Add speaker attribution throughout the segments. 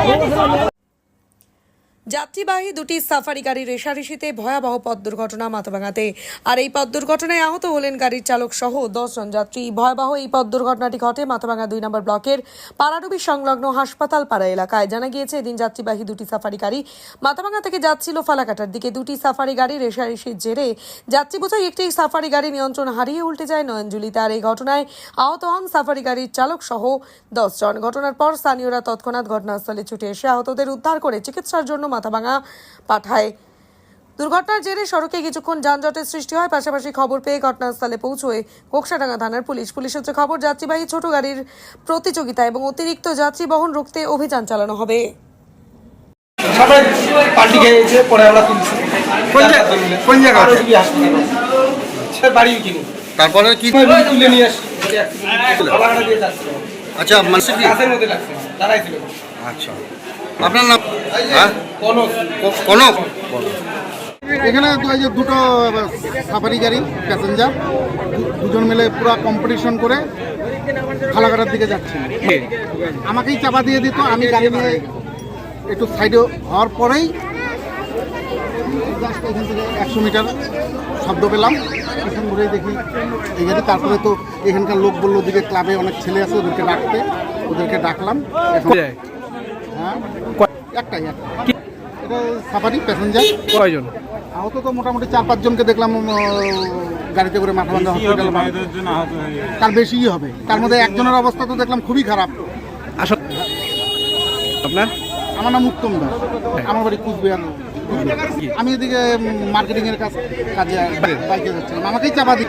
Speaker 1: 我不吃我 যাত্রীবাহী দুটি সাফারি গাড়ি রেশারেশিতে ভয়াবহ পথ দুর্ঘটনা মাথাভাঙাতে। আর এই পথ দুর্ঘটনায় আহত হলেন গাড়ির চালক সহ দশজন যাত্রী। ভয়াবহ এই পথ দুর্ঘটনাটি ঘটে মাথাভাঙা দুই নম্বর ব্লকের পাড়াডুবি সংলগ্ন হাসপাতাল পাড়া এলাকায়। জানা গিয়েছে, এদিন যাত্রীবাহী দুটি সাফারি গাড়ি মাথাভাঙা থেকে যাচ্ছিল ফালাকাটার দিকে। দুটি সাফারি গাড়ি রেশারেশির জেরে যাত্রী বোঝাই একটি সাফারি গাড়ি নিয়ন্ত্রণ হারিয়ে উল্টে যায় নয়নজুলিতে। তার এই ঘটনায় আহত হন সাফারি গাড়ির চালক সহ দশজন ঘটনার পর স্থানীয়রা তৎক্ষণাৎ ঘটনাস্থলে ছুটে এসে আহতদের উদ্ধার করে চিকিৎসার জন্য মাথাভাঙা পাঠায়। দুর্ঘটনার জেরে সড়কে কিছুক্ষণ যানজটের সৃষ্টি হয়। পাশাপাশি খবর পেয়ে ঘটনাস্থলে পৌঁছয় কোকসাডাঙ্গা থানার পুলিশ পুলিশ সূত্রে খবর যাত্রীবাহী ছোট গাড়ির প্রতিযোগিতা এবং অতিরিক্ত যাত্রী বহন রুখতে অভিযান চালানো হবে।
Speaker 2: সবাই পার্টি খেয়েছে পরে আমরা তুলছি।
Speaker 3: কোন জায়গা? কোন জায়গা
Speaker 2: আরও কি হাসপাতাল সে বাড়ি কিনে
Speaker 3: তারপরে কি?
Speaker 2: তুলে নিয়ে আসি।
Speaker 3: আচ্ছা কি?
Speaker 2: লাগছে। দাঁড়াই ছিল।
Speaker 3: আচ্ছা। আপনার নাম? হ্যাঁ?
Speaker 2: কোনো
Speaker 3: কনক?
Speaker 4: এখানে তো এই যে দুটো সাফারি গাড়ি প্যাসেঞ্জার দুজন মিলে পুরো কম্পিটিশন করে ফালাকাটার দিকে যাচ্ছে আমাকেই চাপা দিয়ে দিত আমি গাড়ি নিয়ে একটু সাইডে হওয়ার পরেই জাস্ট এখান থেকে একশো মিটার শব্দ পেলাম। এখান ঘুরে দেখি এই গাড়ি। তারপরে তো এখানকার লোক বলল ওদিকে ক্লাবে অনেক ছেলে আছে ওদেরকে ডাকতে ওদেরকে ডাকলাম। এখন হ্যাঁ? একটাই একটাই। এটা সাফারি প্যাসেঞ্জার
Speaker 5: কয়জন?
Speaker 4: আহত তো মোটামুটি চার পাঁচজনকে দেখলাম গাড়িতে করে মাথা ভাঙ্গা হসপিটাল তার বেশিই হবে। তার মধ্যে একজনের অবস্থা তো দেখলাম খুবই খারাপ।
Speaker 5: আসল আপনার?
Speaker 4: আমার নাম উত্তম দাস। আমার বাড়ি কুচবিহার। আমি এদিকে মার্কেটিং এর কাজ কাজে বাইকে যাচ্ছিলাম। আমাকেই চাপা দিই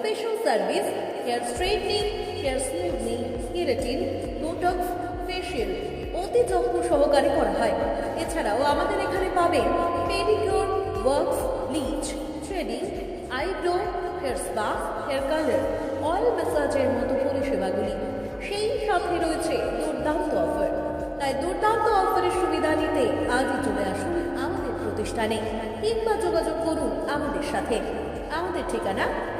Speaker 6: Special service hair straightening hair smoothing keratin botox facial অতি যত্ন সহকারে করা হয়। এছাড়াও আমাদের এখানে পাবেন pedicure works bleach threading eyebrow hair spa hair colour oil ম্যাসাজের মতো পরিষেবাগুলি। সেই সাথে রয়েছে দুর্দান্ত অফার তাই দুর্দান্ত অফারের সুবিধা নিতে আজই চলে আসুন আমাদের প্রতিষ্ঠানে কিংবা যোগাযোগ করুন আমাদের সাথে। আমাদের ঠিকানা